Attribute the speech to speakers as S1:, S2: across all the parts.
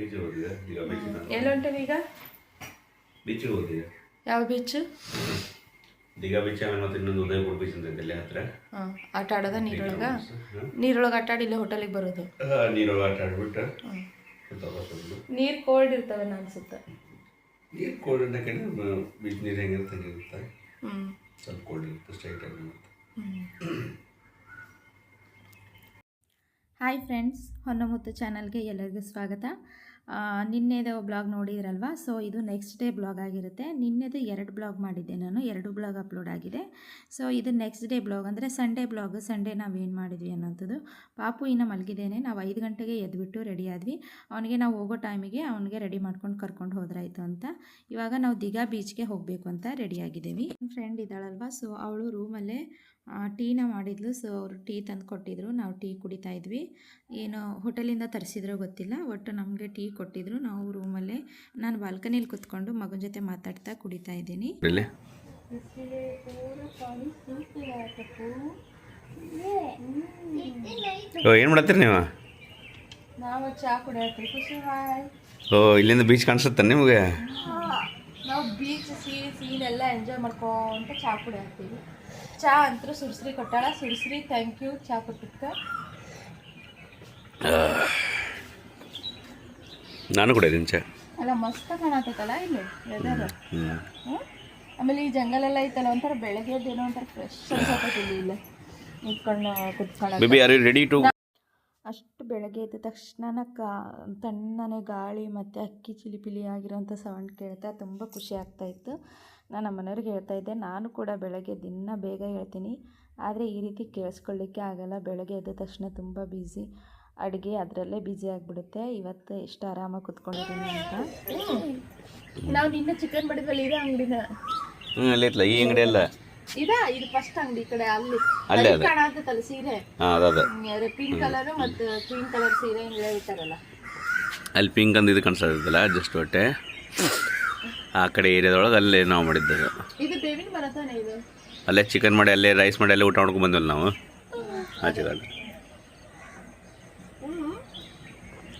S1: ಬೀಚಿಗೆ ಹೋಗಿದೆ ಈಗ ಬೀಚಿಗೆ
S2: ಎಲ್ಲಿ ಹೊಂಟೇವಿ ಈಗ
S1: ಬೀಚಿಗೆ ಹೋಗಿದೆ
S2: ಯಾವ ಬೀಚ್
S1: ದಿಘಾ ಬೀಚ್ ಆಮೇಲೆ ಮತ್ತೆ ಇನ್ನೊಂದು ಉದಯಪುರ ಬೀಚ್ ಅಂತ ಇದೆ ಇಲ್ಲೇ ಹತ್ರ.
S2: ಹಾಂ ಆಟ ಆಡೋದ ನೀರೊಳಗ? ನೀರೊಳಗೆ ಆಟ ಆಡಿ ಇಲ್ಲೇ ಹೋಟೆಲಿಗೆ ಬರೋದು?
S1: ಆ, ನೀರೊಳಗೆ ಆಟ ಆಡ್ಬಿಟ್ಟು
S2: ನೀರು ಕೋಲ್ಡ್ ಇರ್ತವೆ ಅನ್ಸುತ್ತೆ.
S1: ನೀರು ಕೋಲ್ಡ್ ಅನ್ನಕ್ಕೆ ಬೀಚ್ ನೀರು ಹೆಂಗಿರುತ್ತೆ ಹಂಗಿರುತ್ತೆ
S2: ಹ್ಞೂ
S1: ಸ್ವಲ್ಪ ಕೋಲ್ಡ್ ಇರುತ್ತೆ ಸ್ಟ್ರೈಟ್ ಆಗಿ ಇರುತ್ತೆ
S3: ಹಾಯ್ ಫ್ರೆಂಡ್ಸ್ ಹೊನ್ನಮುತ್ತು ಚಾನಲ್ಗೆ ಎಲ್ಲರಿಗೂ ಸ್ವಾಗತ. ನಿನ್ನೆದು ಬ್ಲಾಗ್ ನೋಡಿದ್ರಲ್ವ? ಸೊ ಇದು ನೆಕ್ಸ್ಟ್ ಡೇ ಬ್ಲಾಗ್ ಆಗಿರುತ್ತೆ. ನಿನ್ನೆದು ಎರಡು ಬ್ಲಾಗ್ ಮಾಡಿದ್ದೆ ನಾನು. ಎರಡು ಬ್ಲಾಗ್ ಅಪ್ಲೋಡ್ ಆಗಿದೆ. ಸೊ ಇದು ನೆಕ್ಸ್ಟ್ ಡೇ ಬ್ಲಾಗ್ ಅಂದರೆ ಸಂಡೇ ಬ್ಲಾಗ್. ಸಂಡೇ ನಾವು ಏನು ಮಾಡಿದ್ವಿ ಅನ್ನೋಂಥದ್ದು. ಪಾಪು ಇನ್ನು ಮಲಗಿದ್ದೇನೆ. ನಾವು ಐದು ಗಂಟೆಗೆ ಎದ್ಬಿಟ್ಟು ರೆಡಿ ಆದ್ವಿ. ಅವನಿಗೆ ನಾವು ಹೋಗೋ ಟೈಮಿಗೆ ಅವನಿಗೆ ರೆಡಿ ಮಾಡ್ಕೊಂಡು ಕರ್ಕೊಂಡು ಹೋದ್ರಾಯಿತು ಅಂತ. ಇವಾಗ ನಾವು ದಿಗಾ ಬೀಚ್ಗೆ ಹೋಗಬೇಕು ಅಂತ ರೆಡಿಯಾಗಿದ್ದೀವಿ ಫ್ರೆಂಡ್ ಇದ್ದಾಳಲ್ವ? ಸೊ ಅವಳು ರೂಮಲ್ಲೇ ಟೀನ ಮಾಡಿದ್ಲು ಸೊ ಅವರು ಟೀ ತಂದು ಕೊಟ್ಟಿದ್ರು ನಾವು ಟೀ ಕುಡಿತಾ ಇದ್ವಿ. ಏನು ಹೋಟೆಲಿಂದ ತರಿಸಿದ್ರೋ ಗೊತ್ತಿಲ್ಲ ಒಟ್ಟು ನಮಗೆ ಟೀ ಕೊಟ್ಟಿದ್ರು. ನಾವು ರೂಮಲ್ಲೇ ನಾನು ಬಾಲ್ಕನಿಲಿ ಕುತ್ಕೊಂಡು ಮಗನ ಜೊತೆ ಮಾತಾಡ್ತಾ ಕುಡಿತಾ ಇದ್ದೀನಿ.
S1: ಇಲ್ಲಿ ಏನು ಮಾಡತ್ತೀರಿ ನೀವು?
S2: ನಾವು ಚಾ ಖುಷಿ
S1: ಓ ಇಲ್ಲಿಂದ ಬೀಚ್ ಕಾಣಿಸುತ್ತೆ ನಿಮಗೆ?
S2: ನಾವು ಬೀಚ್ ಸೀನ್ ಸೀನ್ ಎಲ್ಲ ಎಂಜಾಯ್ ಮಾಡ್ಕೊಂತ ಚಾ ಕುಡಿಯತ್ತೀವಿ. ಚಾ ಅಂತೂ ಸುರ್ಸ್ರಿ ಕೊಟ್ಟಾಳ. ಸುರ್ಸ್ರಿ ಥ್ಯಾಂಕ್ ಯು ಚಾ ಕೊಟ್ಟಿದ್ಕ
S1: ನಾನು ಕೂಡ ಇದೀನಿ ಚಾ.
S2: ಅಲ್ಲ ಮಸ್ತ್ ಕಾಣತೈತಲ್ಲ ಇಲ್ಲಿ ವೆದರ್ ಆಮೇಲೆ ಈ ಜಂಗಲ್ ಎಲ್ಲ ಐತಲ್ಲ ಒಂಥರ ಬೆಳಗ್ಗೆ ಏನೋ ಒಂಥರ ಫ್ರೆಶ್ ಇಲ್ಲಿ ಇಲ್ಲ. ನಿಂತ್ಕೊಂಡು ಕುತ್ಕೊಳ್ಳೋದು
S1: baby are you ready to
S3: ಅಷ್ಟು ಬೆಳಗ್ಗೆ ಎದ್ದ ತಕ್ಷಣ ಕಾ ತಣ್ಣನೆ ಗಾಳಿ ಮತ್ತು ಅಕ್ಕಿ ಚಿಲಿಪಿಲಿ ಆಗಿರೋಂಥ ಸೌಂಡ್ ಕೇಳ್ತಾ ತುಂಬ ಖುಷಿ ಆಗ್ತಾ ಇತ್ತು. ನಾನು ನಮ್ಮ ಮನೆಯವ್ರಿಗೆ ಹೇಳ್ತಾ ಇದ್ದೆ ನಾನು ಕೂಡ ಬೆಳಗ್ಗೆ ದಿನ ಬೇಗ ಹೇಳ್ತೀನಿ. ಆದರೆ ಈ ರೀತಿ ಕೇಳಿಸ್ಕೊಳ್ಳಿಕ್ಕೆ ಆಗಲ್ಲ. ಬೆಳಗ್ಗೆ ಎದ್ದ ತಕ್ಷಣ ತುಂಬ ಬ್ಯುಸಿ ಅಡುಗೆ ಅದರಲ್ಲೇ ಬ್ಯುಸಿ ಆಗಿಬಿಡುತ್ತೆ. ಇವತ್ತು ಎಷ್ಟು ಆರಾಮಾಗಿ ಕುತ್ಕೊಂಡಿದ್ದೀನಿ ಅಂತ.
S2: ನಾವು ನಿನ್ನೆ ಚಿಕನ್ ಮಾಡಿದ್ವಲ್ಲ ಇದೇ ಅಂಗಡಿನ.
S1: ಹ್ಞೂ ಅಲ್ಲಿ ಈ ಅಂಗಡಿ ಅಲ್ಲ.
S2: ಇದ ಇದು ಫಸ್ಟ್ ಅಂಗಡಿ ಈ ಕಡೆ ಅಲ್ಲಿ.
S1: ಅಲ್ಲೇ ಅದ.
S2: ಸೀರೆ?
S1: ಹಾಂ ಅದ
S2: ಪಿಂಕ್ ಕಲರ್ ಮತ್ತು ಕ್ರೀಮ್ ಕಲರ್ ಸೀರೆ ಹಿಂಗೆ ಇಟ್ಟಾರಲ್ಲ
S1: ಅಲ್ಲಿ ಪಿಂಕ್ ಅಂದ್ ಇದು ಕಾಣಿಸ್ತೈತಲ್ಲ ಜಸ್ಟ್ ಹೊಟ್ಟೆ. ಆ ಕಡೆ ಏರಿಯಾದೊಳಗೆ ಅಲ್ಲೇ ನಾವು ಮಾಡಿದ್ದು
S2: ಇದು ಬೇವಿನ ಮರ ಇದು?
S1: ಅಲ್ಲೇ ಚಿಕನ್ ಮಾಡಿ ಅಲ್ಲೇ ರೈಸ್ ಮಾಡಿ ಅಲ್ಲೇ ಊಟ ಮಾಡ್ಕೊಂಡು ಬಂದ್ವಲ್ಲ ನಾವು. ಆಚೆ ಕಡೆ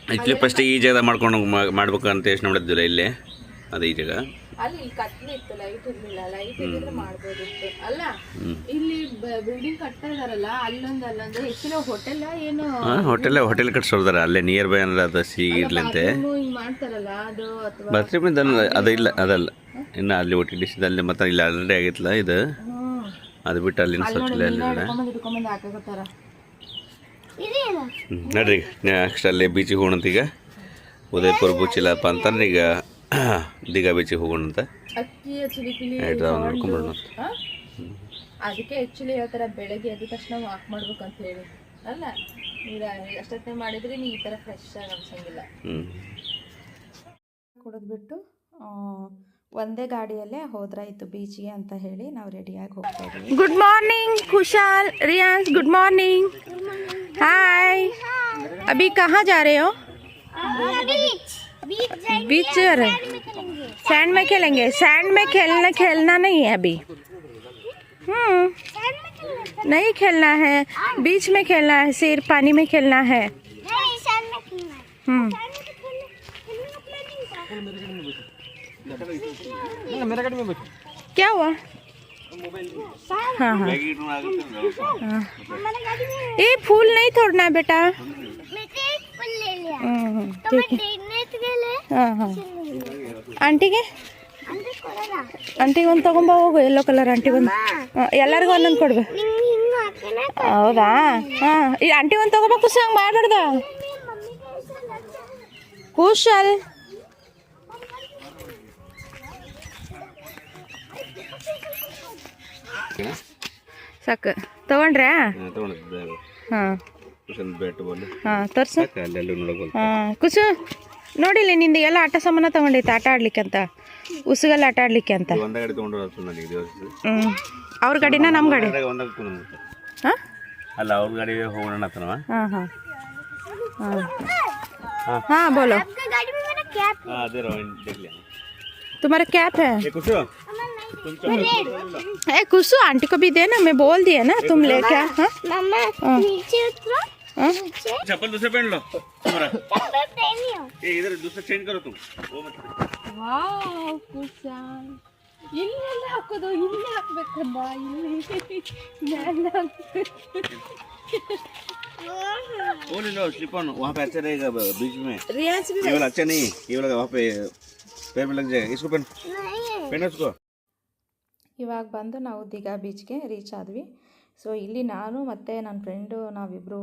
S1: ಆ್ಯಕ್ಚುಲಿ ಫಸ್ಟ್ ಈ ಜಾಗ ಮಾಡ್ಕೊಂಡು ಮಾ- ಮಾಡ್ಬೇಕು ಅಂತ ಯೋಚನೆ ಮಾಡಿದ್ದಿಲ್ಲ ಇಲ್ಲೇ? ಅದೇ ಈ ಜಾಗ.
S2: ಅಲ್ಲಿ ಇಲ್ಲಿ ಕತ್ಲೆ ಇತ್ತು ಲೈಟ್ ಇರ್ಲಿಲ್ಲ. ಲೈಟ್ ಇದ್ದಿದ್ರೆ ಮಾಡ್ಬೋದಿತ್ತು ಅಲ್ಲ? ಇಲ್ಲಿ ಬಿಲ್ಡಿಂಗ್ ಕಟ್ತಾ ಇದಾರಲ್ಲ ಅಲ್ಲೊಂದು ಅಲ್ಲೊಂದು. ಹೆಚ್ಚಿನ ಹೋಟೆಲ್ ಏನು?
S1: ಹೋಟೆಲ್ ಹೋಟೆಲ್ ಕಟ್ಸೋದಾರ ಅಲ್ಲೇ ನಿಯರ್ ಬೈ ಅಂದ್ರೆ ಅದು
S2: ಸಿಗಿರ್ಲಂತೆ ಮಾಡ್ತಾರಲ್ಲ ಅದು
S1: ಇದಲ್ಲ ಅದು ಇಲ್ಲ ಅದಲ್ಲ. ಇನ್ನು ಅಲ್ಲಿ ಒಟ್ಟಿ ಡಿಸಿದಲ್ಲಿ ಅಲ್ಲಿ ಮತ್ತೆ ಇಲ್ಲಿ ಆಲ್ರೆಡಿ ಆಗಿತ್ತಲ್ಲ ಇದು. ಅದು ಬಿಟ್ಟು ಅಲ್ಲಿನ ಅಲ್ಲಿ ಹ್ಞೂ ನೋಡ್ರಿ ನೆಕ್ಸ್ಟ್ ಅಲ್ಲಿ ಬೀಚಿಗೆ ಹೋಗಂತ ಈಗ ಉದಯಪುರ ಬುಚ್ಚಿಲ್ಲಪ್ಪ ಅಂತಂದ್ರೆ ಈಗ ದಿಗಾ ಬೀಚಿಗೆ ಹೋಗೋಣ ಅಂತ
S2: ಅಕ್ಕಿ ಚಿಲಿಪಿಲಿ
S1: ಆಯ್ತು ಅವ್ನು ನೋಡ್ಕೊಂಡ್ಬಿಡೋಣ
S2: ಅದಕ್ಕೆ ಆ್ಯಕ್ಚುಲಿ ಯಾವ ಥರ ಬೆಳಗ್ಗೆ ಎದ್ದ ತಕ್ಷಣ ವಾಕ್ ಮಾಡ್ಬೇಕು ಅಂತ ಹೇಳಿ. ಅಲ್ಲ ಈಗ ಅಷ್ಟೊತ್ತನೇ ಮಾಡಿದ್ರೆ ನೀ ಈ ಥರ ಫ್ರೆಶ್ ಆಗಿ ಅನ್ಸಂಗಿಲ್ಲ.
S3: ಕುಡಿದ್ಬಿಟ್ಟು ಒಂದೇ ಗಾಡಿಯಲ್ಲೇ ಹೋದ್ರಾಯ್ತು ಬೀಚ್ಗೆ ಅಂತ ಹೇಳಿ ನಾವು ರೆಡಿಯಾಗಿ ಹೋಗ್ತಾ ಇದ್ದೀವಿ.
S2: Good morning Kushal Riyans good morning hi Abhi ಕಹಾ ಜಾ ರೇ ಹೋ बीच सैंड में खेलेंगे। सैंड में खेलना खेलना नहीं है अभी। हम्म। नहीं खेलना है। बीच में खेलना है सिर्फ़ पानी में खेलना है। हम्म। क्या हुआ? हाँ हाँ ये फूल नहीं तोड़ना है बेटा हम्म, ठीक है हाँ हाँ ಆಂಟಿಗೆ ಆಂಟಿಗೆ ಒಂದು ತಗೊಂಬ ಹೋಗು ಯೆಲ್ಲೋ ಕಲರ್ ಆಂಟಿಗೆ ಒಂದು ಎಲ್ಲರಿಗೂ ಒಂದೊಂದು ಕೊಡ್ಬೇಕು ಹೌದಾ ಹಾಂ ಈ ಆಂಟಿ ಒಂದು ತಗೋಬ ಖುಷಿ ಹಂಗೆ ಮಾಡಬಾರ್ದ ಕುಶಲ್ ಸಾಕು ತಗೊಂಡ್ರ್ಯಾ
S1: ತೊಗೊಂಡಿದ್ದೆ
S2: ಹಾಂ
S1: ಕುಶನ್ ಬ್ಯಾಟ್ ಬಾಲ್
S2: ಹಾಂ ತೋರ್ಸು
S1: ಸಾಕು ಅಲ್ಲೆಲ್ಲ ನೋಡೋದು
S2: ಹಾಂ ಕುಸು ನೋಡಿಲ್ಲ ನಿಂದು ಎಲ್ಲ ಆಟ ಸಾಮಾನ ತಗೊಂಡೈತೆ ಆಟ ಆಡ್ಲಿಕ್ಕೆ ಅಂತ ಉಸುಗಲ್ಲಿ ಆಟ ಆಡ್ಲಿಕ್ಕೆ ಅಂತ
S1: ಒಂದ ಗಾಡಿ ತೊಗೊಂಡು ಹೋಗ್ತು ನನಗೆ ದಿವಸ
S2: ಹ್ಞೂ ಅವ್ರ ಗಾಡಿನ ನಮ್ಮ ಗಾಡಿ
S1: ಒಂದಾಗ ತೊಗೊಂಡು
S2: ಹಾಂ
S1: ಅಲ್ಲ ಅವ್ರ ಗಾಡಿ ಹೋಗೋಣ ಅಂತನವ
S2: हाँ हाँ हाँ हाँ बोलो
S1: ಹಾಂ ಅದೇ ರೋ देख लिया
S2: तुम्हारा कैप है
S1: ए कुछ
S2: ए कुसु आंटी को भी देना मैं बोल दिया ना तुम लेके आ हाँ
S4: मम्मा नीचे उतरो
S2: हाँ?
S4: चप्पल दूसरे पहन लो तुम्हारा ये इधर दूसरा चेंज करो तुम वो मत
S2: ವಾವ್ ಪುಷ ಇಲ್ಲೆಲ್ಲ ಹಾಕೋದು ಇಲ್ಲಿ ಹಾಕ್ಬೇಕಂದ ಇಲ್ಲಿ ಮೇಲೆ
S4: वो ले लो स्लिप ऑन वहाँ पे अच्छा रहेगा ब- बीच में
S2: ರಿಯಾನ್ಸ್
S4: ये वाला अच्छा नहीं है ये वाला वहाँ पे पैर में लग जाएगा इसको पहन पहनो उसको
S3: ಇವಾಗ ಬಂದು ನಾವು ದಿಗಾ ಬೀಚ್ಗೆ ರೀಚ್ ಆದ್ವಿ. ಸೊ ಇಲ್ಲಿ ನಾನು ಮತ್ತು ನನ್ನ ಫ್ರೆಂಡು ನಾವಿಬ್ಬರು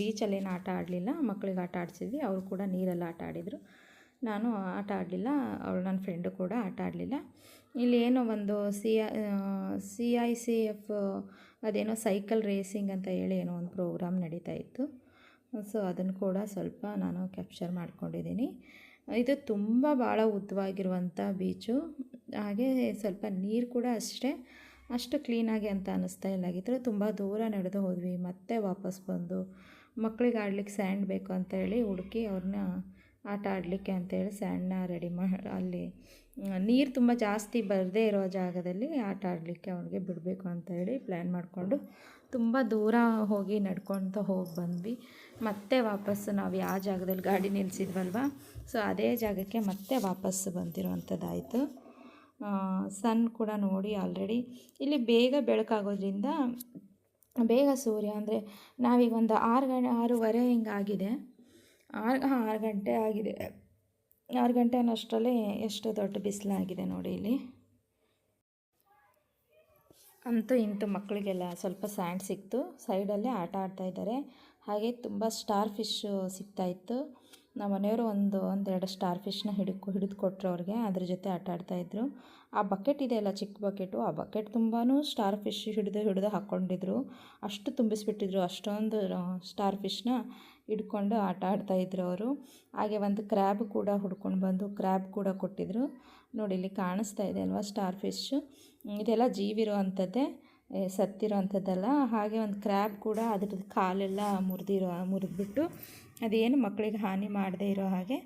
S3: ಬೀಚಲ್ಲಿ ಏನು ಆಟ ಆಡಲಿಲ್ಲ. ಮಕ್ಳಿಗೆ ಆಟ ಆಡಿಸಿದ್ವಿ. ಅವರು ಕೂಡ ನೀರಲ್ಲಿ ಆಟ ಆಡಿದರು. ನಾನು ಆಟ ಆಡಲಿಲ್ಲ. ಅವಳು ನನ್ನ ಫ್ರೆಂಡು ಕೂಡ ಆಟ ಆಡಲಿಲ್ಲ. ಇಲ್ಲಿ ಏನೋ ಒಂದು C C I C F, ಅದೇನೋ ಸೈಕಲ್ ರೇಸಿಂಗ್ ಅಂತ ಹೇಳಿ ಏನೋ ಒಂದು ಪ್ರೋಗ್ರಾಮ್ ನಡೀತಾ ಇತ್ತು. ಸೊ ಅದನ್ನು ಕೂಡ ಸ್ವಲ್ಪ ನಾನು ಕ್ಯಾಪ್ಚರ್ ಮಾಡ್ಕೊಂಡಿದ್ದೀನಿ. ಇದು ತುಂಬ ಭಾಳ ಉದ್ದವಾಗಿರುವಂಥ ಬೀಚು. ಹಾಗೆ ಸ್ವಲ್ಪ ನೀರು ಕೂಡ ಅಷ್ಟೇ, ಅಷ್ಟು ಕ್ಲೀನಾಗಿ ಅಂತ ಅನ್ನಿಸ್ತಾ ಇಲ್ಲ. ಆಗಿದ್ರೆ ತುಂಬ ದೂರ ನಡೆದು ಹೋದ್ವಿ. ಮತ್ತೆ ವಾಪಸ್ ಬಂದು ಮಕ್ಳಿಗೆ ಆಡ್ಲಿಕ್ಕೆ ಸ್ಯಾಂಡ್ ಬೇಕು ಅಂತ ಹೇಳಿ ಹುಡುಕಿ ಅವ್ರನ್ನ ಆಟ ಆಡಲಿಕ್ಕೆ ಅಂತೇಳಿ ಸ್ಯಾಂಡನ್ನ ರೆಡಿ ಮಾಡಿ ಅಲ್ಲಿ, ನೀರು ತುಂಬ ಜಾಸ್ತಿ ಬರದೇ ಇರೋ ಜಾಗದಲ್ಲಿ ಆಟ ಆಡಲಿಕ್ಕೆ ಅವ್ರಿಗೆ ಬಿಡಬೇಕು ಅಂತ ಹೇಳಿ ಪ್ಲ್ಯಾನ್ ಮಾಡಿಕೊಂಡು ತುಂಬ ದೂರ ಹೋಗಿ ನಡ್ಕೊತ ಹೋಗಿ ಬಂದ್ವಿ. ಮತ್ತೆ ವಾಪಸ್ಸು ನಾವು ಯಾವ ಜಾಗದಲ್ಲಿ ಗಾಡಿ ನಿಲ್ಲಿಸಿದ್ವಲ್ವ ಸೊ ಅದೇ ಜಾಗಕ್ಕೆ ಮತ್ತೆ ವಾಪಸ್ಸು ಬಂದಿರುವಂಥದ್ದಾಯಿತು ಸನ್ ಕೂಡ ನೋಡಿ ಆಲ್ರೆಡಿ ಇಲ್ಲಿ ಬೇಗ ಬೆಳಕಾಗೋದ್ರಿಂದ ಬೇಗ ಸೂರ್ಯ ಅಂದರೆ ನಾವೀಗ ಒಂದು ಆರು ಗಂಟೆ, ಆರೂವರೆ ಹಿಂಗಾಗಿದೆ. ಆರು, ಹಾಂ, ಆರು ಗಂಟೆ ಆಗಿದೆ. ಆರು ಗಂಟೆ ಅನ್ನೋಷ್ಟರಲ್ಲಿ ಎಷ್ಟು ದೊಡ್ಡ ಬಿಸಿಲಾಗಿದೆ ನೋಡಿ ಇಲ್ಲಿ. ಅಂತೂ ಇಂತೂ ಮಕ್ಕಳಿಗೆಲ್ಲ ಸ್ವಲ್ಪ ಸ್ಯಾಂಡ್ ಸಿಕ್ತು. ಸೈಡಲ್ಲೇ ಆಟ ಆಡ್ತಾ ಇದ್ದಾರೆ. ಹಾಗೆ ತುಂಬ ಸ್ಟಾರ್ ಫಿಶ್ಶು ಸಿಗ್ತಾಯಿತ್ತು ನಮ್ಮ ಮನೆಯವರು ಒಂದು, ಒಂದೆರಡು ಸ್ಟಾರ್ ಫಿಶ್ನ ಹಿಡಿದು ಹಿಡಿದು ಕೊಟ್ಟರು ಅವ್ರಿಗೆ, ಅದ್ರ ಜೊತೆ ಆಟ ಆಡ್ತಾಯಿದ್ರು ಆ ಬಕೆಟ್ ಇದೆಯಲ್ಲ ಚಿಕ್ಕ ಬಕೆಟು ಆ ಬಕೆಟ್ ತುಂಬಾ ಸ್ಟಾರ್ ಫಿಶ್ ಹಿಡಿದು ಹಿಡಿದು ಹಾಕ್ಕೊಂಡಿದ್ರು ಅಷ್ಟು ತುಂಬಿಸಿಬಿಟ್ಟಿದ್ರು, ಅಷ್ಟೊಂದು ಸ್ಟಾರ್ ಫಿಶ್ನ ಹಿಡ್ಕೊಂಡು ಆಟ ಆಡ್ತಾಯಿದ್ರು ಅವರು. ಹಾಗೆ ಒಂದು ಕ್ರ್ಯಾಬ್ ಕೂಡ ಹುಡ್ಕೊಂಡು ಬಂದು ಕ್ರ್ಯಾಬ್ ಕೂಡ ಕೊಟ್ಟಿದ್ರು. ನೋಡಿ, ಇಲ್ಲಿ ಕಾಣಿಸ್ತಾ ಇದೆ ಅಲ್ವಾ ಸ್ಟಾರ್ ಫಿಶ್ಶು ಇದೆಲ್ಲ ಜೀವಿರೋ ಅಂಥದ್ದೇ ಸತ್ತಿರೋ ಅಂಥದ್ದಲ್ಲ ಹಾಗೆ ಒಂದು ಕ್ರ್ಯಾಬ್ ಕೂಡ ಅದ್ರದ್ದು ಕಾಲೆಲ್ಲ ಮುರಿದಿರೋ, ಮುರಿದ್ಬಿಟ್ಟು ಅದೇನು ಮಕ್ಕಳಿಗೆ ಹಾನಿ ಮಾಡದೇ ಇರೋ ಹಾಗೆ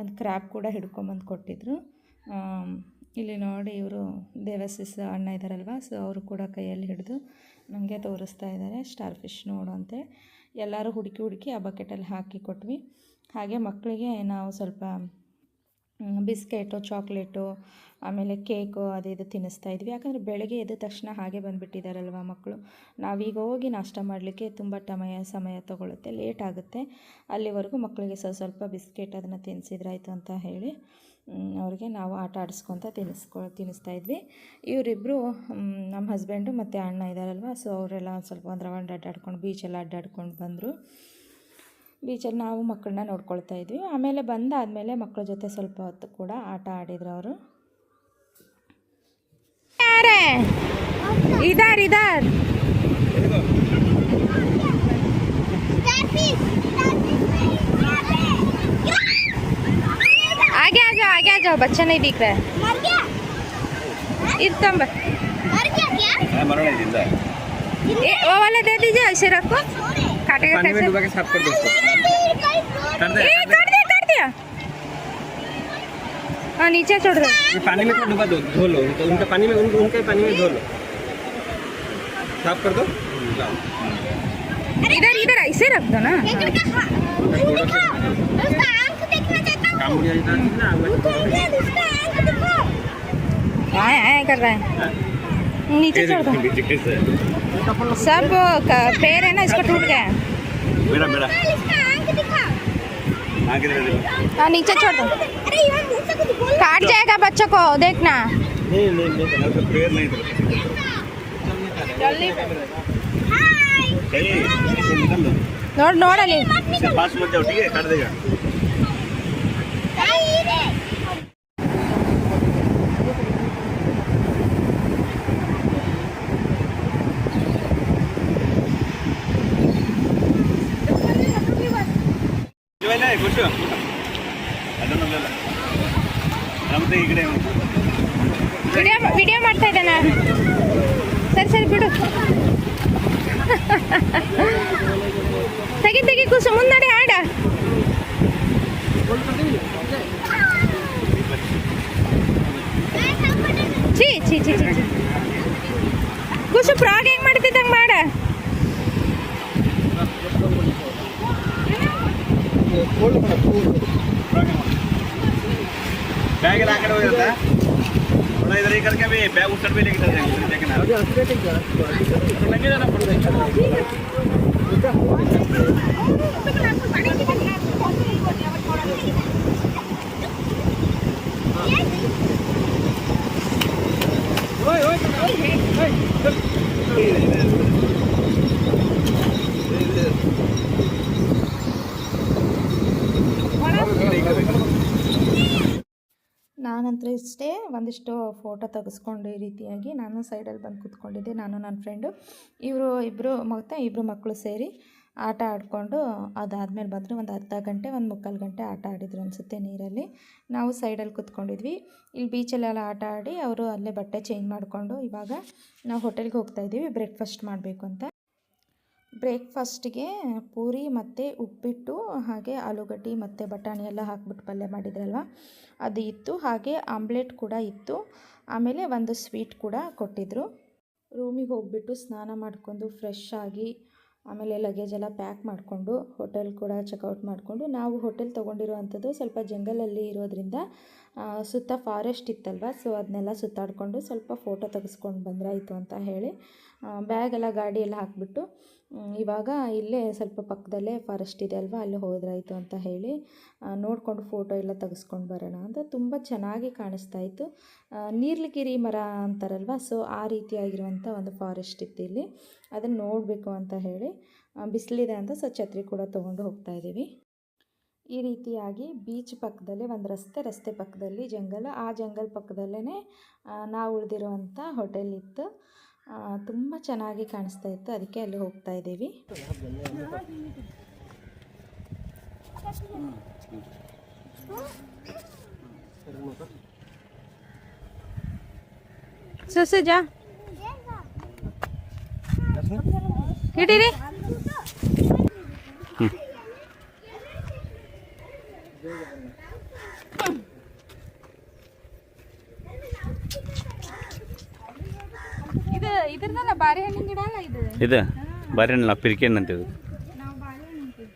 S3: ಒಂದು ಕ್ರಾಪ್ ಕೂಡ ಹಿಡ್ಕೊಂಬಂದು ಕೊಟ್ಟಿದ್ರು. ಇಲ್ಲಿ ನೋಡಿ ಇವರು ದೇವಸಿಸ್ ಅಣ್ಣ ಇದ್ದಾರಲ್ವ ಸೊ ಅವರು ಕೂಡ ಕೈಯಲ್ಲಿ ಹಿಡಿದು ನನಗೆ ತೋರಿಸ್ತಾ ಇದ್ದಾರೆ, ಸ್ಟಾರ್ ಫಿಶ್ ನೋಡು ಎಲ್ಲರೂ ಹುಡುಕಿ ಹುಡುಕಿ ಆ ಬಕೆಟಲ್ಲಿ ಹಾಕಿ ಕೊಟ್ವಿ. ಹಾಗೆ ಮಕ್ಕಳಿಗೆ ನಾವು ಸ್ವಲ್ಪ ಬಿಸ್ಕೆಟು, ಚಾಕ್ಲೇಟು, ಆಮೇಲೆ ಕೇಕು ಅದು ಇದು ತಿನ್ನಿಸ್ತಾ ಇದ್ವಿ. ಯಾಕಂದರೆ ಬೆಳಗ್ಗೆ ಎದ್ದ ತಕ್ಷಣ ಹಾಗೆ ಬಂದುಬಿಟ್ಟಿದ್ದಾರಲ್ವ ಮಕ್ಕಳು. ನಾವೀಗ ಹೋಗಿ ನಾಷ್ಟ ಮಾಡಲಿಕ್ಕೆ ತುಂಬ ಟಮಯ, ಸಮಯ ತೊಗೊಳುತ್ತೆ, ಲೇಟ್ ಆಗುತ್ತೆ. ಅಲ್ಲಿವರೆಗೂ ಮಕ್ಕಳಿಗೆ ಸ್ವಲ್ಪ ಸ್ವಲ್ಪ ಬಿಸ್ಕೆಟ್ ಅದನ್ನು ತಿನ್ನಿಸಿದ್ರಾಯ್ತು ಅಂತ ಹೇಳಿ ಅವ್ರಿಗೆ ನಾವು ಆಟ ಆಡಿಸ್ಕೊತ ತಿನ್ನಿಸ್ಕೊ ತಿನ್ನಿಸ್ತಾ ಇದ್ವಿ. ಇವರಿಬ್ಬರು ನಮ್ಮ ಹಸ್ಬೆಂಡು ಮತ್ತು ಅಣ್ಣ ಇದ್ದಾರಲ್ವ ಸೊ ಅವರೆಲ್ಲ ಒಂದು ಸ್ವಲ್ಪ ಒಂದು ರೌಂಡ್ ಅಡ್ಡಾಡ್ಕೊಂಡು ಬೀಚೆಲ್ಲ ಅಡ್ಡಾಡ್ಕೊಂಡು ಬಂದರು. ಬೀಚಲ್ಲಿ ನಾವು ಮಕ್ಕಳನ್ನ ನೋಡ್ಕೊಳ್ತಾ ಇದ್ವಿ ಆಮೇಲೆ ಬಂದಾದಮೇಲೆ ಮಕ್ಕಳ ಜೊತೆ ಸ್ವಲ್ಪ ಹೊತ್ತು ಕೂಡ ಆಟ ಆಡಿದ್ರು ಅವರು ಇದಾರ್ ಇದಾರ್ आगे आ जाओ आगे आ जाओ बच्चा नहीं दिख रहा है
S5: मर गया
S3: इतना ब-
S5: मर गया क्या
S4: हाँ मरो नहीं जिंदा है
S3: ए, वो वाला दे दीजिए ऐसे रखो काटेगा
S6: पानी में
S3: कैसे
S6: डुबा के साफ कर दो उसको कर दे।
S3: कर दिया हाँ नीचे छोड़ दो
S6: ये पानी में तो डुबा दो धो लो। तो उनका पानी में उन, उनके पानी में धो लो। साफ़ कर दो।
S3: इधर इधर ऐसे रख दो ना।
S5: हूँ।
S3: आए आए कर रहा है। नीचे छोड़ दो? सब पैर है ना इसका टूट गया है।
S4: मेरा मेरा। हाँ
S3: नीचे छोड़ दो काट जाएगा बच्चों को देखना
S6: नहीं नहीं नहीं
S4: जल्दी
S3: नोट नोट
S4: अली पास मत जाओ ठीक है काट देगा
S3: ಮುನ್ನಡೆ ಆಡ. ಛೀ ಛೀ ಛೀ ಛೀ ಛೀ. ಕೂಸು ಫ್ರಾಗ್ ಹೆಂಗ್ ಮಾಡ್ತಿದ್ದಂಗೆ ಮಾಡ.
S1: ಬ್ಯಾಗ್ ಎಲ್ಲ ಆ ಕಡೆ ಹೋಗಿರುತ್ತಾ? ಇದ್ರೆ ಈ ಕಡೆ ಬ್ಯಾಗ್ ಉಟ್ಕೊಂಡು ಮೇಲೆ
S3: ನಾನಂತೂ ಇಷ್ಟೇ, ಒಂದಿಷ್ಟು ಫೋಟೋ ತೆಗೆಸ್ಕೊಂಡು ಈ ರೀತಿಯಾಗಿ ನಾನು ಸೈಡಲ್ಲಿ ಬಂದು ಕೂತ್ಕೊಂಡಿದ್ದೆ. ನಾನು ನನ್ನ ಫ್ರೆಂಡು ಇವರು ಇಬ್ಬರು ಮತ್ತೆ ಇಬ್ಬರು ಮಕ್ಕಳು ಸೇರಿ ಆಟ ಆಡಿಕೊಂಡು ಅದಾದಮೇಲೆ ಬಂದರೆ ಒಂದು ಅರ್ಧ ಗಂಟೆ, ಒಂದು ಮುಕ್ಕಾಲು ಗಂಟೆ ಆಟ ಆಡಿದ್ರು ಅನಿಸುತ್ತೆ ನೀರಲ್ಲಿ. ನಾವು ಸೈಡಲ್ಲಿ ಕೂತ್ಕೊಂಡಿದ್ವಿ. ಇಲ್ಲಿ ಬೀಚಲ್ಲೆಲ್ಲ ಆಟ ಆಡಿ ಅವರು ಅಲ್ಲೇ ಬಟ್ಟೆ ಚೇಂಜ್ ಮಾಡಿಕೊಂಡು ಇವಾಗ ನಾವು ಹೋಟೆಲ್ಗೆ ಹೋಗ್ತಾ ಇದ್ದೀವಿ, ಬ್ರೇಕ್ಫಾಸ್ಟ್ ಮಾಡಬೇಕು ಅಂತ. ಬ್ರೇಕ್ಫಾಸ್ಟ್ಗೆ ಪೂರಿ ಮತ್ತು ಉಪ್ಪಿಟ್ಟು, ಹಾಗೆ ಆಲೂಗಡ್ಡೆ ಮತ್ತು ಬಟಾಣಿ ಎಲ್ಲ ಹಾಕ್ಬಿಟ್ಟು ಪಲ್ಯ ಮಾಡಿದ್ರಲ್ವ? ಅದು ಇತ್ತು. ಹಾಗೆ ಆಮ್ಲೆಟ್ ಕೂಡ ಇತ್ತು. ಆಮೇಲೆ ಒಂದು ಸ್ವೀಟ್ ಕೂಡ ಕೊಟ್ಟಿದ್ದರು ರೂಮಿಗೆ ಹೋಗ್ಬಿಟ್ಟು ಸ್ನಾನ ಮಾಡಿಕೊಂಡು ಫ್ರೆಶ್ ಆಗಿ ಆಮೇಲೆ ಲಗೇಜ್ ಎಲ್ಲ ಪ್ಯಾಕ್ ಮಾಡಿಕೊಂಡು ಹೋಟೆಲ್ ಕೂಡ ಚೆಕ್ಔಟ್ ಮಾಡಿಕೊಂಡು, ನಾವು ಹೋಟೆಲ್ ತೊಗೊಂಡಿರುವಂಥದ್ದು ಸ್ವಲ್ಪ ಜಂಗಲಲ್ಲಿ ಇರೋದ್ರಿಂದ ಸುತ್ತ ಫಾರೆಸ್ಟ್ ಇತ್ತಲ್ವ ಸೊ ಅದನ್ನೆಲ್ಲ ಸುತ್ತಾಡಿಕೊಂಡು ಸ್ವಲ್ಪ ಫೋಟೋ ತೆಗೆಸ್ಕೊಂಡು ಬಂದ್ರಾಯಿತು ಅಂತ ಹೇಳಿ ಬ್ಯಾಗೆಲ್ಲ ಗಾಡಿಯೆಲ್ಲ ಹಾಕಿಬಿಟ್ಟು ಇವಾಗ ಇಲ್ಲೇ ಸ್ವಲ್ಪ ಪಕ್ಕದಲ್ಲೇ ಫಾರೆಸ್ಟ್ ಇದೆ ಅಲ್ವಾ, ಅಲ್ಲಿ ಹೋದ್ರಾಯಿತು ಅಂತ ಹೇಳಿ ನೋಡಿಕೊಂಡು ಫೋಟೋ ಎಲ್ಲ ತೆಗೆಸ್ಕೊಂಡು ಬರೋಣ ಅಂತ ತುಂಬ ಚೆನ್ನಾಗಿ ಕಾಣಿಸ್ತಾ ಇತ್ತು. ನೀರ್ಲಗಿರಿ ಮರ ಅಂತಾರಲ್ವ ಸೊ ಆ ರೀತಿಯಾಗಿರುವಂಥ ಒಂದು ಫಾರೆಸ್ಟ್ ಇತ್ತು ಇಲ್ಲಿ. ಅದನ್ನು ನೋಡಬೇಕು ಅಂತ ಹೇಳಿ ಬಿಸಿಲಿದೆ ಅಂತ ಸೊ ಛತ್ರಿ ಕೂಡ ತೊಗೊಂಡು ಹೋಗ್ತಾ ಇದ್ದೀವಿ ಈ ರೀತಿಯಾಗಿ ಬೀಚ್ ಪಕ್ಕದಲ್ಲೇ, ಒಂದು ರಸ್ತೆ ರಸ್ತೆ ಪಕ್ಕದಲ್ಲಿ ಜಂಗಲ್, ಆ ಜಂಗಲ್ ಪಕ್ಕದಲ್ಲೇ ನಾವು ಉಳಿದಿರುವಂಥ ಹೋಟೆಲ್ ಇತ್ತು. ತುಂಬ ಚೆನ್ನಾಗಿ ಕಾಣಿಸ್ತಾ ಇತ್ತು. ಅದಕ್ಕೆ ಅಲ್ಲಿ ಹೋಗ್ತಾ ಇದ್ದೀವಿ.
S4: ಸೊಸೆ ಜಾ ಹಿಡೀರಿ ಇದು? ಇದು.
S1: ಬಾರಿ ಹಣ್ಣಿಲ್ಲ ಪಿರಿಕೆ ಹಣ್ಣು ನಾವು ಅಂತೀವಿ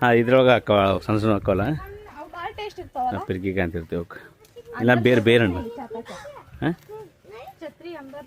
S1: ಹಾಂ ಇದ್ರೊಳಗೆ ಹಾಕೋ ಸಣ್ಣ ಸಣ್ಣ ಹಾಕವಲ್ಲ
S4: ಪಿರ್ಕಿ ಭಾಳ ಟೇಸ್ಟ್
S1: ಅಂತಿರ್ತೀವಿ ಅವಕ್ಕೆ. ಇಲ್ಲ ಬೇರೆ ಬೇರೆ ಹಣ್ಣು. ಹಾಂ?
S4: ಅಂಬರ್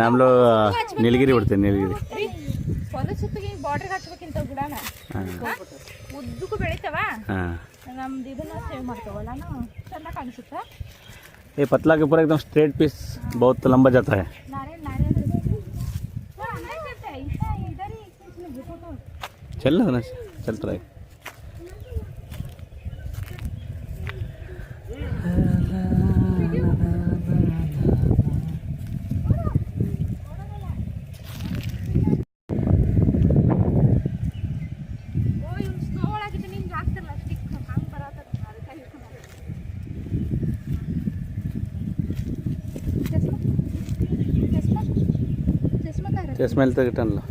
S1: ನಾಮ್ಲು ನೀಲಗಿರಿ ಬಿಡ್ತೇನೆ ನೀಲಗಿರಿ
S4: ಹೊಲ ಸುತ್ತಿಗೆ ಬಾರ್ಡರ್ ಹಚ್ಬೇಕಿಂತ ಗಿಡನ
S1: ಹಾಂ
S4: ಉದ್ದಕ್ಕೂ ಬೆಳಿತಾವ
S1: ಹಾಂ
S4: ನಮ್ದು ಇದನ್ನ ಸೇವ್ ಮಾಡ್ಕೋವಲ್ಲ ನಾವು ಚೆನ್ನಾಗಿ ಕಾಣಿಸುತ್ತಾ
S1: ये पतला के ऊपर एकदम स्ट्रेट पीस बहुत लंबा जाता है
S4: नारियल नारियल वो अंदर चलता है इसका इधर ही इसमें घुसो तो
S1: चल रहा है ना चलता रहे
S4: చేసిమెళ్తే గిట్టనులో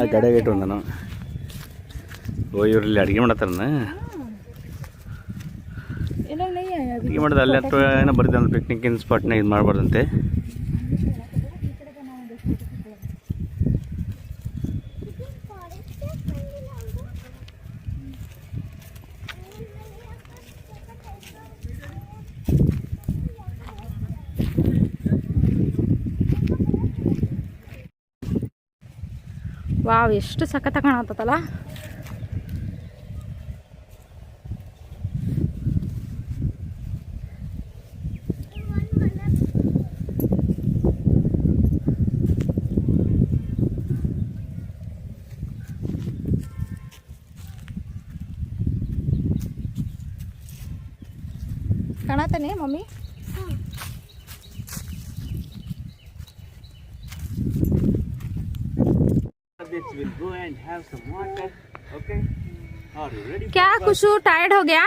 S1: ಆ ಗಡೆಗೆ ಇಟ್ಟು ನಾನು. ಓ ಇವ್ರಲ್ಲಿ ಅಡುಗೆ ಮಾಡತ್ತಾರನ? ಅಡುಗೆ ಮಾಡಿದ ಅಲ್ಲಿ ಏನೋ ಬರೀತಾನ ಪಿಕ್ನಿಕ್ ಇನ್ ಸ್ಪಾಟ್ನಾಗ ಇದು ಮಾಡಬಾರ್ದಂತೆ?
S4: ವಾವ್ ಎಷ್ಟು ಸಖತ್ ಕಾಣತ್ತಲ್ಲ
S2: ಕಾಣತಾನೆ mummy?
S4: Okay? Are you ready?
S2: क्या कुशु टायर्ड हो गया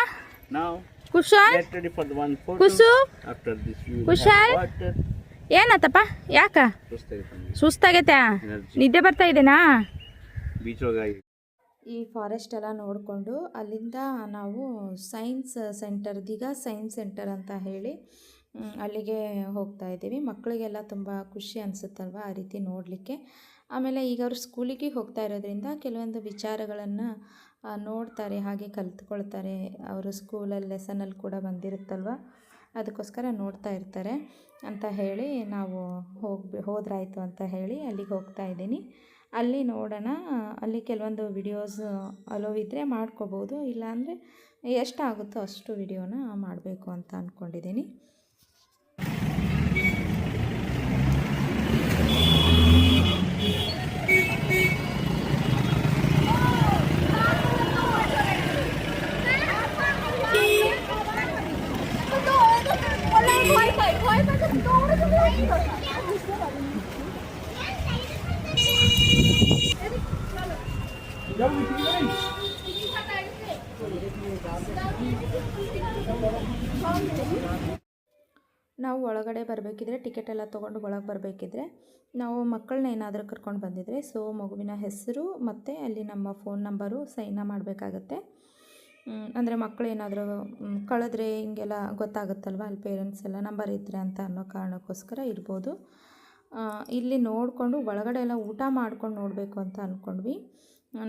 S4: Now,
S2: Kushal
S4: get ready for the one photo.
S2: ಕುಸು
S4: After this, you will
S2: Kushal?
S4: have water.
S2: ಏನತ್ತಪ್ಪ ಯಾಕ ಸುಸ್ತಾಗೈತೆ ನಿದ್ದೆ ಬರ್ತಾ ಇದೆನಾ
S4: ಬೀಚ್ ಒಳಗಾಗಿ
S3: ಈ ಫಾರೆಸ್ಟ್ ಎಲ್ಲ ನೋಡಿಕೊಂಡು ಅಲ್ಲಿಂದ ನಾವು ಸೈನ್ಸ್ ಸೆಂಟರ್ ದಿಗ ಸೈನ್ಸ್ ಸೆಂಟರ್ ಅಂತ ಹೇಳಿ ಮ್, ಅಲ್ಲಿಗೆ ಹೋಗ್ತಾ ಇದ್ದೀವಿ ಮಕ್ಕಳಿಗೆಲ್ಲ ತುಂಬ ಖುಷಿ ಅನಿಸುತ್ತಲ್ವ ಆ ರೀತಿ ನೋಡಲಿಕ್ಕೆ ಆಮೇಲೆ ಈಗ ಅವರು ಸ್ಕೂಲಿಗೆ ಹೋಗ್ತಾ ಇರೋದ್ರಿಂದ ಕೆಲವೊಂದು ವಿಚಾರಗಳನ್ನು ನೋಡ್ತಾರೆ, ಹಾಗೆ ಕಲ್ತ್ಕೊಳ್ತಾರೆ. ಅವರು ಸ್ಕೂಲಲ್ಲಿ ಲೆಸನಲ್ಲಿ ಕೂಡ ಬಂದಿರುತ್ತಲ್ವ? ಅದಕ್ಕೋಸ್ಕರ ನೋಡ್ತಾ ಇರ್ತಾರೆ ಅಂತ ಹೇಳಿ ನಾವು ಹೋಗಿ ಹೋದ್ರಾಯಿತು ಅಂತ ಹೇಳಿ ಅಲ್ಲಿಗೆ ಹೋಗ್ತಾ ಇದ್ದೀನಿ. ಅಲ್ಲಿ ನೋಡೋಣ, ಅಲ್ಲಿ ಕೆಲವೊಂದು ವಿಡಿಯೋಸ್ ಅಲೋ ಇದ್ದರೆ ಮಾಡ್ಕೋಬೋದು. ಇಲ್ಲಾಂದರೆ ಎಷ್ಟಾಗುತ್ತೋ ಅಷ್ಟು ವಿಡಿಯೋನ ಮಾಡಬೇಕು ಅಂತ ಅಂದ್ಕೊಂಡಿದ್ದೀನಿ ನಾವು ಒಳಗಡೆ ಬರಬೇಕಿದ್ರೆ ಟಿಕೆಟ್ ಎಲ್ಲ ತೊಗೊಂಡು ಒಳಗೆ ಬರಬೇಕಿದ್ರೆ ನಾವು ಮಕ್ಕಳನ್ನ ಏನಾದರೂ ಕರ್ಕೊಂಡು ಬಂದಿದ್ರೆ ಸೊ ಮಗುವಿನ ಹೆಸರು ಮತ್ತು ಅಲ್ಲಿ ನಮ್ಮ ಫೋನ್ ನಂಬರು ಸೈನ ಮಾಡಬೇಕಾಗತ್ತೆ. ಅಂದರೆ ಮಕ್ಕಳು ಏನಾದರೂ ಕಳೆದ್ರೆ ಹಿಂಗೆಲ್ಲ ಗೊತ್ತಾಗುತ್ತಲ್ವ, ಅಲ್ಲಿ ಪೇರೆಂಟ್ಸ್ ಎಲ್ಲ ನಂಬರ್ ಇದ್ದರೆ ಅಂತ ಅನ್ನೋ ಕಾರಣಕ್ಕೋಸ್ಕರ ಇರ್ಬೋದು. ಇಲ್ಲಿ ನೋಡಿಕೊಂಡು ಒಳಗಡೆ ಎಲ್ಲ ಊಟ ಮಾಡ್ಕೊಂಡು ನೋಡಬೇಕು ಅಂತ ಅಂದ್ಕೊಂಡ್ವಿ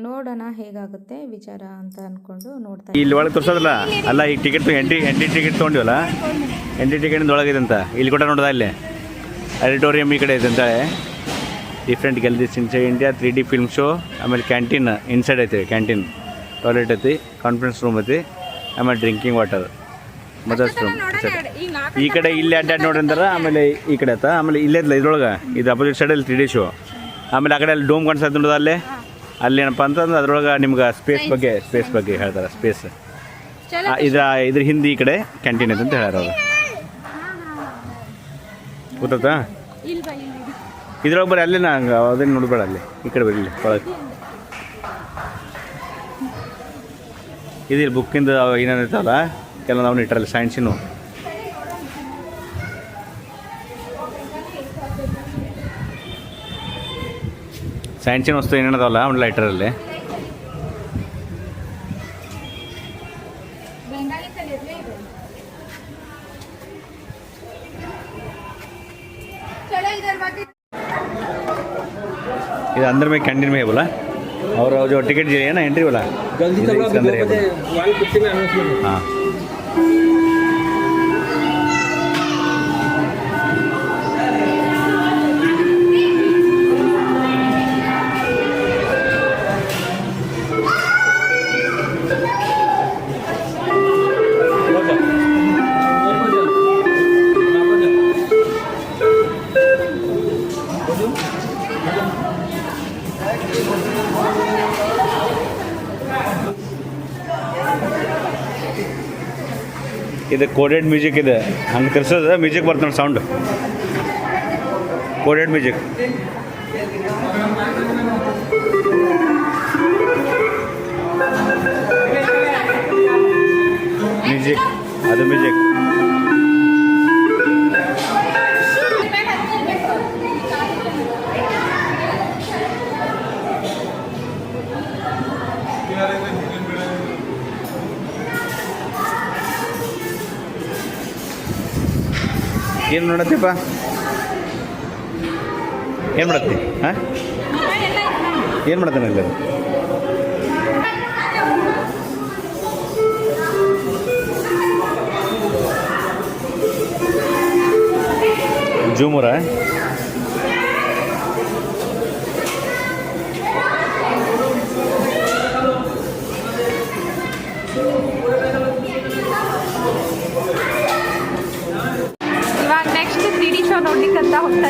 S3: ನೋಡೋಣ ಹೇಗಾಗುತ್ತೆ, ವಿಚಾರ ಅಂತ ಅಂದ್ಕೊಂಡು ನೋಡ್ತಾ
S1: ಇಲ್ಲಿ ಒಳಗೆ ತೋರಿಸೋದಲ್ಲ? ಅಲ್ಲ ಈಗ ಟಿಕೆಟ್ ಎಂಟ್ರಿ ಎಂಟ್ರಿ ಟಿಕೆಟ್ ತೊಗೊಂಡಿವಲ್ಲ? ಎಂಟ್ರಿ ಟಿಕೆಟ್ ಒಳಗಿದೆ ಅಂತ. ಇಲ್ಲಿ ಕೂಡ ನೋಡೋದ ಇಲ್ಲಿ? ಆಡಿಟೋರಿಯಂ ಈ ಕಡೆ ಇದೆ ಅಂತ different galleries inside India three D film show ಆಮೇಲೆ ಕ್ಯಾಂಟೀನ್ ಇನ್ಸೈಡ್ ಐತೆ ಕ್ಯಾಂಟೀನ್ ಟಾಯ್ಲೆಟ್ ಐತಿ ಕಾನ್ಫರೆನ್ಸ್ ರೂಮ್ ಐತಿ ಆಮೇಲೆ ಡ್ರಿಂಕಿಂಗ್ ವಾಟರ್ ಮದರ್ಸ್ ರೂಮ್ ಈ ಕಡೆ ಇಲ್ಲಿ ಅಡ್ಡಾಡಿ ನೋಡಿ ಅಂತಾರ ಆಮೇಲೆ ಈ ಕಡೆ ಆಯ್ತಾ ಆಮೇಲೆ ಇಲ್ಲೇ ಇಲ್ಲ ಇದ್ರೊಳಗೆ. ಇದು ಅಪೋಸಿಟ್ ಸೈಡಲ್ಲಿ ತ್ರೀ ಡಿ ಶೋ ಆಮೇಲೆ ಆ ಕಡೆ ಅಲ್ಲಿ ಡೋಮ್ ಕಾಣಿಸ್ತಾ ನೋಡೋದು ಅಲ್ಲೇ. ಅಲ್ಲಿ ಏನಪ್ಪ ಅಂತಂದ್ರೆ ಅದ್ರೊಳಗೆ ನಿಮ್ಗೆ ಸ್ಪೇಸ್ ಬಗ್ಗೆ ಸ್ಪೇಸ್ ಬಗ್ಗೆ ಹೇಳ್ತಾರೆ ಸ್ಪೇಸ್ ಇದ್ರ ಇದ್ರ ಹಿಂದೆ ಈ ಕಡೆ ಕ್ಯಾಂಟೀನ್ ಐತೆ ಅಂತ ಹೇಳ್ಯಾರ ಗೊತ್ತಾ ಇದ್ರೊಳಗೆ ಬರೀ ಅಲ್ಲೇ ನಂಗೆ ಅದೇನು ನೋಡ್ಬೇಡ ಅಲ್ಲಿ ಈ ಕಡೆ ಬರಲಿ ಒಳಗೆ. ಇದಿಲ್ಲ ಬುಕ್ಕಿಂದ ಏನೇನೈತಲ್ಲ ಕೆಲವೊಂದು ನಾವು ಇಟ್ಟರಲ್ಲ ಸೈನ್ಸಿನ ಸೈನ್ಸಿನ ವಸ್ತು ಏನೇನದವಲ್ಲ ಅವ್ನ ಲೈಟ್ರಲ್ಲಿ ಇದು ಅಂದ್ರ ಮೇಲೆ ಕ್ಯಾಂಟೀನ್ ಮೇ ಬೋಲಾ और जो टिकट है ना एंट्री वाला
S6: जल्दी
S1: इधर
S6: तब
S1: इसके अंदर है ಇದು ಕೋಡೆಡ್ ಮ್ಯೂಸಿಕ್ ಇದೆ. ಹಂಗೆ ತಿರ್ಸೋದು ಮ್ಯೂಸಿಕ್ ಬರ್ತಾನೆ ಸೌಂಡ್ ಕೋಡೆಡ್ ಮ್ಯೂಸಿಕ್ ಮ್ಯೂಸಿಕ್ ಅದು ಮ್ಯೂಸಿಕ್ ಏನು ನೋಡತ್ತೀಪ ಏನು ಮಾಡತ್ತಿ ಹಾಂ? ಏನು ಮಾಡತ್ತೇನೆ ಇಲ್ಲ ಜೂಮೂರ?
S2: ನೋಡ್ಲಿಕ್ಕೆ ಅಂತ ಹೋಗ್ತಾ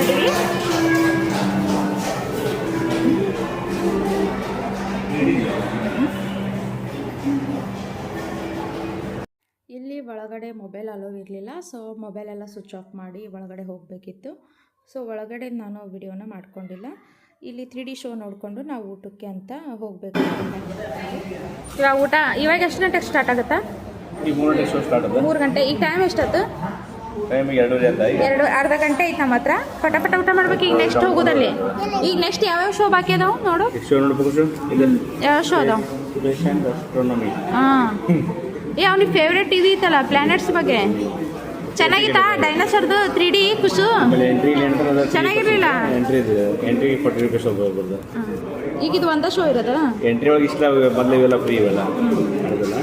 S3: ಇಲ್ಲಿ ಒಳಗಡೆ ಮೊಬೈಲ್ ಅಲೋ ಇರಲಿಲ್ಲ ಸೊ ಮೊಬೈಲೆಲ್ಲ ಸ್ವಿಚ್ ಆಫ್ ಮಾಡಿ ಒಳಗಡೆ ಹೋಗಬೇಕಿತ್ತು. ಸೊ ಒಳಗಡೆ ನಾನು ವಿಡಿಯೋನ ಮಾಡ್ಕೊಂಡಿಲ್ಲ. ಇಲ್ಲಿ ತ್ರೀ ಡಿ ಶೋ ನೋಡಿಕೊಂಡು ನಾವು ಊಟಕ್ಕೆ ಅಂತ ಹೋಗಬೇಕು. ಇವಾಗ ಊಟ ಇವಾಗ ಎಷ್ಟು ಗಂಟೆಗೆ ಸ್ಟಾರ್ಟ್ ಆಗುತ್ತಾ?
S1: ಈ ಮೂರು ಗಂಟೆ ಶೋ ಸ್ಟಾರ್ಟ್ ಅದ
S3: ಮೂರು ಗಂಟೆ ಈಗ ಟೈಮ್ ಎಷ್ಟತ್ತು ಎರಡು ಅರ್ಧ ಗಂಟೆ ಐತೆ ನಮ್ಮ ಹತ್ರ. ಪಟ ಪಟ ಊಟ ಮಾಡ್ಬೇಕು. ಈಗ ನೆಕ್ಸ್ಟ್ ಹೋಗೋದಲ್ಲಿ. ಈಗ ನೆಕ್ಸ್ಟ್ ಯಾವ್ಯಾವ ಶೋ ಬಾಕಿ ಅದಾವ ನೋಡು. ಯಾವ ಶೋ ಅದಾವ? ಹಾಂ. ಏ ಅವ್ನಿಗೆ ಫೇವ್ರೆಟ್ ಇದು ಇತ್ತಲ್ಲ ಪ್ಲಾನೆಟ್ಸ್ ಬಗ್ಗೆ. ಚೆನ್ನಾಗಿತ್ತಾ? ಡೈನೋಸರ್ದು ತ್ರೀ ಡಿ ಖುಷು? ಚೆನ್ನಾಗಿರ್ಲಿಲ್ಲ? ಈಗ ಇದು ಒಂದ ಶೋ ಇರೋದಾ
S1: ಎಂಟ್ರಿ ಒಳಗೆ ಇಷ್ಟ ಮೊದಲು ಇವೆಲ್ಲ ಫ್ರೀ ಇವೆಲ್ಲ ಅದಲ್ಲ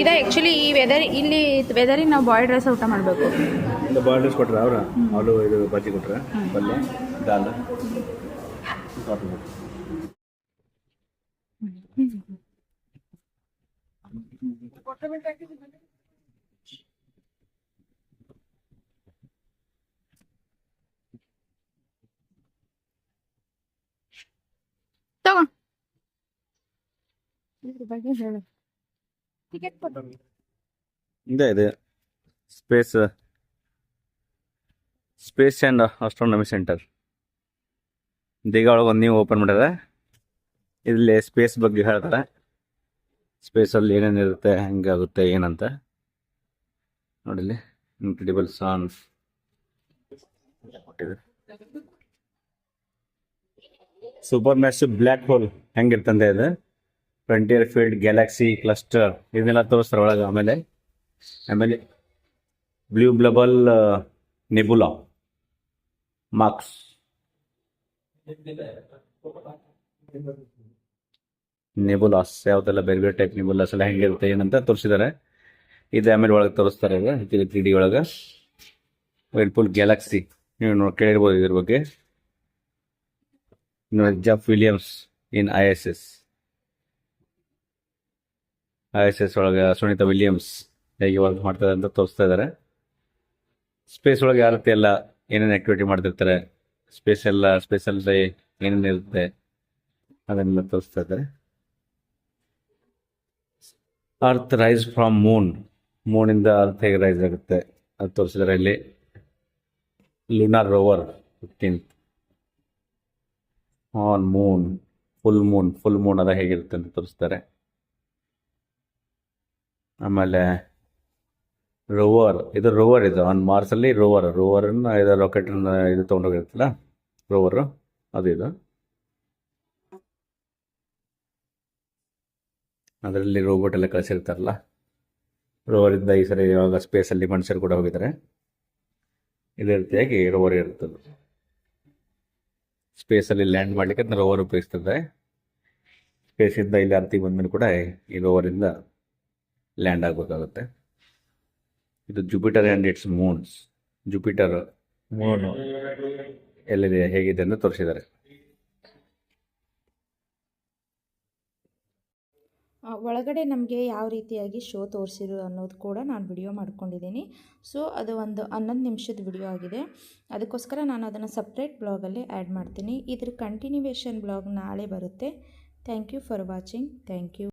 S3: ಇದೆ ಆ್ಯಕ್ಚುಲಿ ಈ ವೆದರ್ ಇಲ್ಲಿ ವೆದರಿಗೆ ನಾವು ಬಾಯ್ ಡ್ರೆಸ್ ಊಟ ಮಾಡಬೇಕು.
S1: ಬಾಯ್ ಡ್ರೆಸ್ ಕೊಟ್ರ ಅವ್ರ? ಅವರು ಇದು ಬಜ್ಜಿ ಕೊಟ್ರ? ಪಲ್ಯ ದಾಲ್?
S3: ತಗೋ.
S1: Space space and astronomy centre ಇದೀಗ ಒಳಗೆ ಒಂದು ನೀವು ಓಪನ್ ಮಾಡ್ಯಾರ ಇಲ್ಲಿ ಸ್ಪೇಸ್ ಬಗ್ಗೆ ಹೇಳ್ತಾರೆ. ಸ್ಪೇಸಲ್ಲಿ ಏನೇನು ಇರುತ್ತೆ ಹೆಂಗಾಗುತ್ತೆ ಏನಂತ. ನೋಡಿಲ್ಲಿ incredible songs super massive black hole ಹೆಂಗಿರ್ತಂತೆ ಇದು? ಫ್ರಂಟಿಯರ್ ಫೀಲ್ಡ್ ಗ್ಯಾಲಕ್ಸಿ ಕ್ಲಸ್ಟರ್ ಇದನ್ನೆಲ್ಲ ತೋರಿಸ್ತಾರೆ ಒಳಗೆ. ಆಮೇಲೆ ಆಮೇಲೆ ಬ್ಲೂ ಬ್ಲಬಲ್ ನೆಬುಲಾ ಮಾರ್ಕ್ಸ್ ನೆಬುಲಾಸ್ ಯಾವುದೆಲ್ಲ ಬೇರೆ ಬೇರೆ ಟೈಪ್ ನೆಬುಲಾಸ್ ಎಲ್ಲ ಹೆಂಗಿರುತ್ತೆ, ಏನಂತ ತೋರಿಸಿದ್ದಾರೆ. ಇದು ಆಮೇಲೆ ಒಳಗೆ ತೋರಿಸ್ತಾರೆ ಈಗ ತ್ರೀ ಡಿ ಒಳಗೆ. ವೆಲ್ಪುಲ್ ಗ್ಯಾಲಕ್ಸಿ ನೀವು ನೋಡಿ, ಕೇಳಿರ್ಬೋದು ಇದ್ರ ಬಗ್ಗೆ. Jeff Williams in I S S I S S ಒಳಗೆ ಸುನೀತಾ ವಿಲಿಯಮ್ಸ್ ಹೇಗೆ ವರ್ಕ್ ಮಾಡ್ತಾರೆ ಅಂತ ತೋರಿಸ್ತಾ ಇದ್ದಾರೆ. ಸ್ಪೇಸ್ ಒಳಗೆ ಯಾವ ರೀತಿ ಎಲ್ಲ ಏನೇನು ಆಕ್ಟಿವಿಟಿ ಮಾಡ್ತಿರ್ತಾರೆ ಸ್ಪೇಸ್ ಎಲ್ಲ ಸ್ಪೇಸಲ್ಲಿ ಏನೇನು ಇರುತ್ತೆ ಅದನ್ನೆಲ್ಲ ತೋರಿಸ್ತಾ ಇದ್ದಾರೆ. ಅರ್ತ್ ರೈಸ್ ಫ್ರಮ್ ಮೂನ್ ಮೂನಿಂದ ಅರ್ತ್ ಹೇಗೆ ರೈಸ್ ಆಗುತ್ತೆ ಅದು ತೋರಿಸಿದ್ದಾರೆ ಇಲ್ಲಿ. Lunar rover fifteenth on moon full moon full moon ಅದ ಹೇಗಿರುತ್ತೆ ಅಂತ ತೋರಿಸ್ತಾರೆ. ಆಮೇಲೆ ರೋವರ್, ಇದು ರೋವರ್ ಇದು ಆನ್ ಮಾರ್ಸಲ್ಲಿ ರೋವರ್ ರೋವರನ್ನು ಇದು ರಾಕೆಟ್ ಇದು ತೊಗೊಂಡೋಗಿರುತ್ತಲ್ಲ, ರೋವರ್, ಅದು ಇದು. ಅದರಲ್ಲಿ ರೋಬೋಟ್ ಎಲ್ಲ ಕಳಿಸಿರ್ತಾರಲ್ಲ. ರೋವರ್ ಇಂದ ಈ ಸರಿ ಇವಾಗ ಸ್ಪೇಸ್ ಅಲ್ಲಿ ಮನುಷ್ಯರು ಕೂಡ ಹೋಗಿದ್ದಾರೆ. ಇದೇ ರೀತಿಯಾಗಿ ರೋವರ್ ಇರ್ತದೆ ಸ್ಪೇಸ್ ಅಲ್ಲಿ ಲ್ಯಾಂಡ್ ಮಾಡ್ಲಿಕ್ಕೆ ಅದನ್ನ ರೋವರ್ ಉಪಯೋಗಿಸ್ತದೆ ಸ್ಪೇಸ್ ಇಂದ ಇಲ್ಲಿ ಅರ್ತಿಗೆ ಬಂದ್ಮೇಲೆ ಕೂಡ ಈ ರೋವರ್ ಇಂದ ಲ್ಯಾಂಡ್ ಆಗಬೇಕಾಗುತ್ತೆ. ಇದು Jupiter and its moons Jupiter moon ಎಲ್ಲಿದೆ, ಹೇಗಿದೆ ಅಂತ ತೋರಿಸಿದ್ದಾರೆ.
S3: ಒಳಗಡೆ ನಮಗೆ ಯಾವ ರೀತಿಯಾಗಿ ಶೋ ತೋರಿಸಿರು ಅನ್ನೋದು ಕೂಡ ನಾನು ವಿಡಿಯೋ ಮಾಡ್ಕೊಂಡಿದ್ದೀನಿ. ಸೊ ಅದು ಒಂದು ಹನ್ನೊಂದು ನಿಮಿಷದ ವಿಡಿಯೋ ಆಗಿದೆ. ಅದಕ್ಕೋಸ್ಕರ ನಾನು ಅದನ್ನು ಸಪ್ರೇಟ್ ಬ್ಲಾಗಲ್ಲಿ ಆ್ಯಡ್ ಮಾಡ್ತೀನಿ. ಇದ್ರ ಕಂಟಿನ್ಯೂವೇಷನ್ ಬ್ಲಾಗ್ ನಾಳೆ ಬರುತ್ತೆ. Thank you for watching thank you